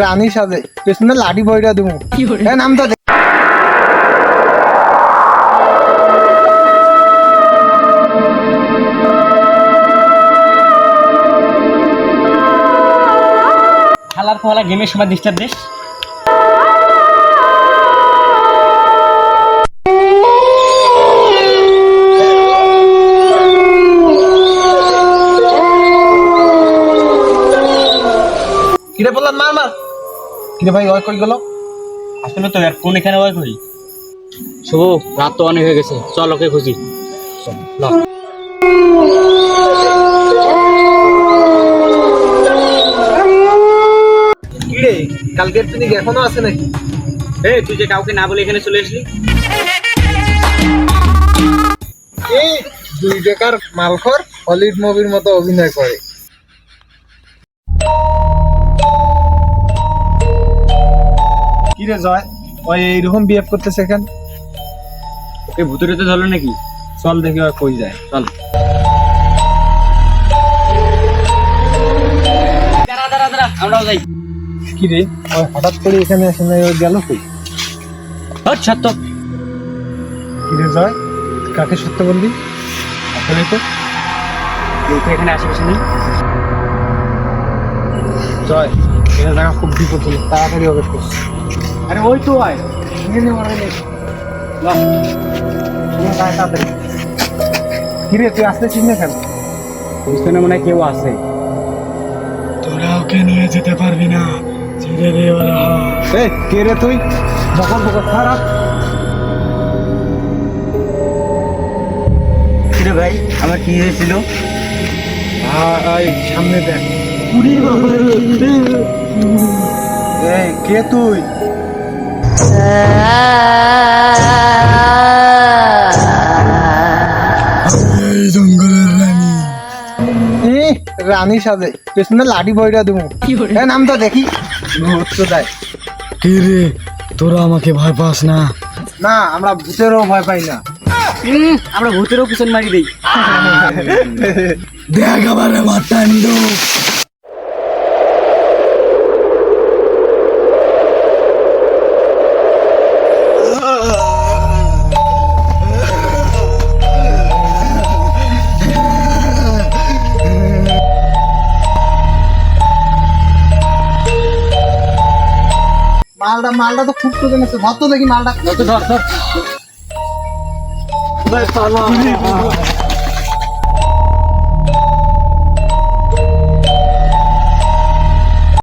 রানী সাজে পেছনে লাঠি বইটা দেবো এ নাম তো খেলার ফলা গেমের সময় ডিস্টার্ব দিস কিরে বললাম মার মার। কিরে ভাই ওই কই গেল। আসলে তো কোন এখানে ওয়াই করি শুভ রাত তো অনেক হয়ে গেছে। চল ওকে খুঁজি। চল, ল। কিরে কালকের তিনি এখনও আছে নাকি? এই তুই যে কাউকে না বলে এখানে চলে আসলি? এই দুই টাকার মালখর হলিউড মুভির মতো অভিনয় করে। কিরে জয় ওই এইরকম বিহেভ করতেছে এখান। ওকে ভুতুরে তো ধরলো নাকি? চল দেখি ওই কই যায়। চল। দাঁড়া দাঁড়া দাঁড়া আমরাও যাই। কিরে ওই হঠাৎ করে এখানে এসে নাই ওই গেল কই? হট সত্য কিরে জয় কাকে সত্য বললি আসলে তো। কেউ তো এখানে আশেপাশে নেই। জয় এটা জায়গা খুব বিপদ তাড়াতাড়ি করছি। আরে ওই তো আয়। নিয়ে নে মারা নে কিরে তুই আসতেছিস না কেন? পিছনে মনে হয় কেউ আছে। তোরা ওকে নিয়ে যেতে পারবি না। ছেড়ে দে ওরা। এ কে রে তুই? বকর বকর খারাপ কিরে ভাই আমার কি হয়েছিল? আয় সামনে দেখ। এই কে তুই? এই জঙ্গলের রানী এ, রানী সাজে পেছনে লাঠি বইটা দেবো এ নাম তো দেখি। দেয় কি রে তোরা আমাকে ভয় পাস না। না আমরা ভূতেরও ভয় পাই না। আমরা ভূতেরও পিছন মারি দেই। দেখ আবার আমার মালটা মালটা তো খুব তো আছে। ধর তো দেখি মালটা। ধর ধর